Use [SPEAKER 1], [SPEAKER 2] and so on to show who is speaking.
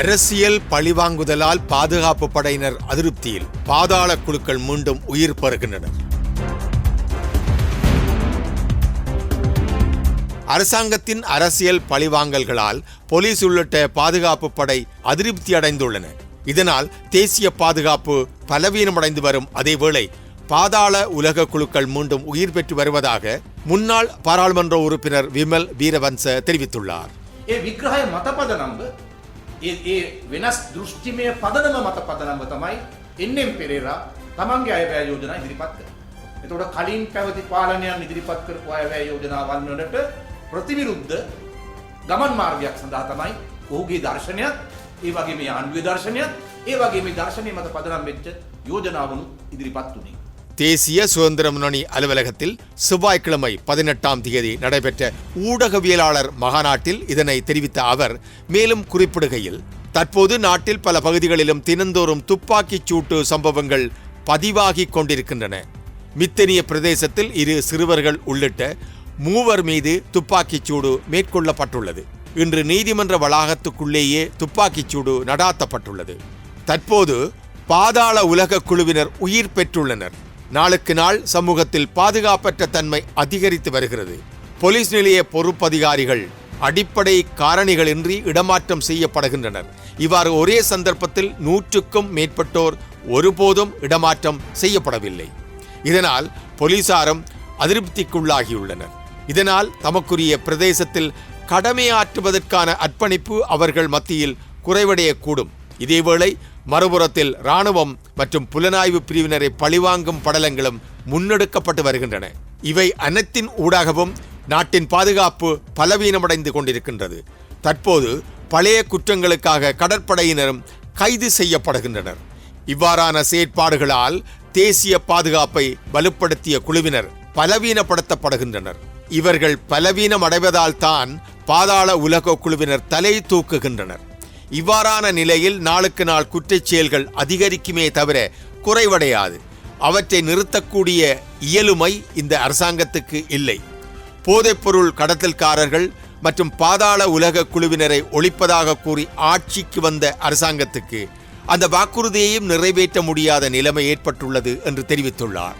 [SPEAKER 1] அரசியல் பழிவாங்குதலால் பாதுகாப்பு படையினர் அதிருப்தியில். பாதாள குழுக்கள் மீண்டும் உயிர் பெறுகின்றனர். அரசாங்கத்தின் அரசியல் பழிவாங்கல்களால் போலீஸ் உள்ளிட்ட பாதுகாப்பு படை அதிருப்தி அடைந்துள்ளன. இதனால் தேசிய பாதுகாப்பு பலவீனமடைந்து வரும் அதேவேளை பாதாள உலக குழுக்கள் மீண்டும் உயிர் பெற்று வருவதாக முன்னாள் பாராளுமன்ற உறுப்பினர் விமல் வீரவன்ச தெரிவித்துள்ளார்.
[SPEAKER 2] ඒ විග්‍රහය මත පදනම්ව ඒ ඒ වෙනස් දෘෂ්ටිමය පදනම මත පදනම්ව තමයි එන්නෙම් පෙරේරා තමන්ගේ අයවැය යෝජනා ඉදිරිපත් කර. එතකොට කලින් පැවති පාලනයන් ඉදිරිපත් කරපු අයවැය යෝජනාවන් වලට ප්‍රතිවිරුද්ධ ගමන් මාර්ගයක් සඳහා තමයි ඔහුගේ දර්ශනයත් ඒ වගේ මේ ආණ්ඩුවේ දර්ශනයත් ඒ වගේ මේ දර්ශනය මත පදනම් වෙච්ච යෝජනාවනුත් ඉදිරිපත් වුණේ.
[SPEAKER 1] தேசிய சுதந்திர முன்னணி அலுவலகத்தில் செவ்வாய்க்கிழமை பதினெட்டாம் தேதி நடைபெற்ற ஊடகவியலாளர் மகாநாட்டில் இதனை தெரிவித்த அவர் மேலும் குறிப்பிடுகையில் தற்போது நாட்டில் பல பகுதிகளிலும் தினந்தோறும் துப்பாக்கிச் சூட்டு சம்பவங்கள் பதிவாகிக் கொண்டிருக்கின்றன. மித்தனிய பிரதேசத்தில் இரு சிறுவர்கள் உள்ளிட்ட மூவர் மீது துப்பாக்கிச் சூடு மேற்கொள்ளப்பட்டுள்ளது. இன்று நீதிமன்ற வளாகத்துக்குள்ளேயே துப்பாக்கிச் சூடு நடாத்தப்பட்டுள்ளது. தற்போது பாதாள உலக குழுவினர் உயிர் பெற்றுள்ளனர். நாளுக்கு நாள் சமூகத்தில் பாதுகாப்பற்ற தன்மை அதிகரித்து வருகிறது. போலீஸ் நிலைய பொறுப்பதிகாரிகள் அடிப்படை காரணிகளின்றி இடமாற்றம் செய்யப்படுகின்றனர். இவ்வாறு ஒரே சந்தர்ப்பத்தில் நூற்றுக்கும் மேற்பட்டோர் ஒருபோதும் இடமாற்றம் செய்யப்படவில்லை. இதனால் போலீசாரும் அதிருப்திக்குள்ளாகியுள்ளனர். இதனால் தமக்குரிய பிரதேசத்தில் கடமையாற்றுவதற்கான அர்ப்பணிப்பு அவர்கள் மத்தியில் குறைவடையக்கூடும். இதேவேளை மறுபுறத்தில் இராணுவம் மற்றும் புலனாய்வு பிரிவினரை பழிவாங்கும் படலங்களும் முன்னெடுக்கப்பட்டு வருகின்றன. இவை அனைத்தின் ஊடாகவும் நாட்டின் பாதுகாப்பு பலவீனமடைந்து கொண்டிருக்கின்றது. தற்போது பழைய குற்றங்களுக்காக கடற்படையினரும் கைது செய்யப்படுகின்றனர். இவ்வாறான செயற்பாடுகளால் தேசிய பாதுகாப்பை வலுப்படுத்திய குழுவினர் பலவீனப்படுத்தப்படுகின்றனர். இவர்கள் பலவீனம் அடைவதால் தான் பாதாள உலக குழுவினர் தலை தூக்குகின்றனர். இவ்வாறான நிலையில் நாளுக்கு நாள் குற்றச் செயல்கள் அதிகரிக்குமே தவிர குறைவடையாது. அவற்றை நிறுத்தக்கூடிய இயலுமை இந்த அரசாங்கத்துக்கு இல்லை. போதைப்பொருள் கடத்தல்காரர்கள் மற்றும் பாதாள உலக குழுவினரை ஒழிப்பதாக கூறி ஆட்சிக்கு வந்த அரசாங்கத்துக்கு அந்த வாக்குறுதியையும் நிறைவேற்ற முடியாத நிலைமை ஏற்பட்டுள்ளது என்று தெரிவித்துள்ளார்.